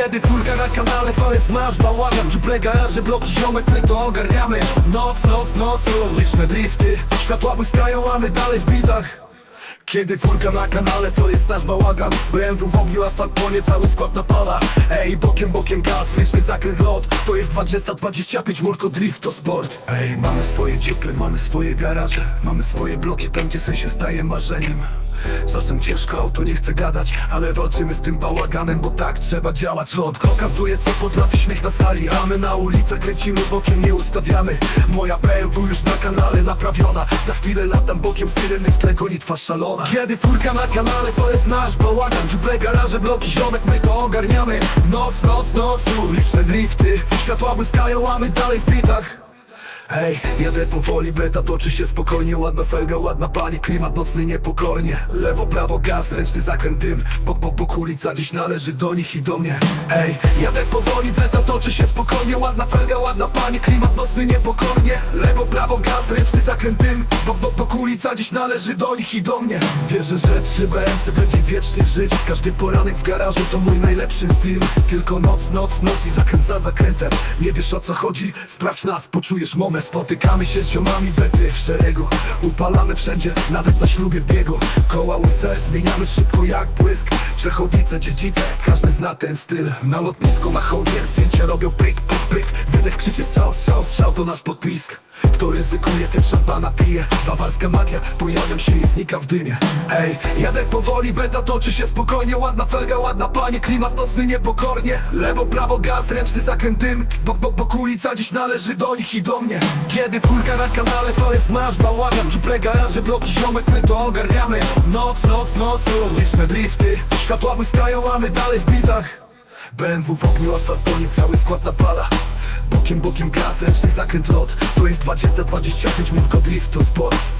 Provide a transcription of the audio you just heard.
Kiedy furka na kanale to jest nasz bałagan. Dziuple garaże, bloki ziomek, my to ogarniamy. Noc, noc, noc, liczne drifty. Światła błyskają, a my dalej w bitach. Kiedy furka na kanale to jest nasz bałagan. BMW w ogniu, asfalt płonie, cały skład napala Ej, bokiem, bokiem gaz, ryczny zakręt lot. To jest 20-25, murko drift to sport. Ej, mamy swoje dziuple, mamy swoje garaże. Mamy swoje bloki, tam gdzie sen się staje marzeniem Czasem ciężko, auto nie chce gadać Ale walczymy z tym bałaganem, bo tak trzeba działać. Rząd okazuje co potrafi śmiech na sali A my na ulicę kręcimy bokiem, nie ustawiamy. Moja BMW już na kanale naprawiona. Za chwilę latam bokiem, syreny w tle gonitwa szalona. Kiedy furka na kanale to jest nasz bałagan. Dziuple, garaże, bloki, ziomek, my to ogarniamy. Noc, noc, noc, liczne drifty. Światła błyskają, a my dalej w bitach Hej, jadę powoli, beta toczy się spokojnie Ładna felga, ładna pani, klimat nocny niepokornie. Lewo, prawo, gaz, ręczny zakręt, dym. Bok, bok, bok, ulica, dziś należy do nich i do mnie. Hej, jadę powoli, beta toczy się spokojnie Ładna felga, ładna pani, klimat nocny niepokornie. Lewo, prawo, gaz, ręczny zakręt, dym. Bok, bok, bok, ulica, dziś należy do nich i do mnie. Wierzę, że 3BMC będzie wiecznie żyć. Każdy poranek w garażu to mój najlepszy film. Tylko noc, noc, noc i zakręt za zakrętem. Nie wiesz o co chodzi? Sprawdź nas, poczujesz moment Spotykamy się z ziomami bety w szeregu. Upalamy wszędzie, nawet na ślubie w biegu. Koła łyse zmieniamy szybko jak błysk. Czechowice, dziedzice, każdy zna ten styl. Na lotnisku na hołdzie zdjęcia robią pyk, pyk, pyk. Wydech krzyczy strzał, strzał, strzał to nasz podpisk kto ryzykuje, ten szampana pije Bawarska magia, pojawiam się i znika w dymie. Ej, jadę powoli, beta toczy się spokojnie. Ładna felga, ładna panie, klimat nocny niepokornie. Lewo, prawo, gaz, ręczny zakręt dym Bok, bok, bok, ulica dziś należy do nich i do mnie. Kiedy furka na kanale to jest nasz bałagan Dziuple, garaże, bloki, ziomek, my to ogarniamy. Noc, noc, noc, liczne drifty. Światła błyskają, a my dalej w bitach. BMW w ogniu, cały skład napala Bokiem, bokiem gaz, ręczny zakręt lot. To jest 20-25 minut drift to sport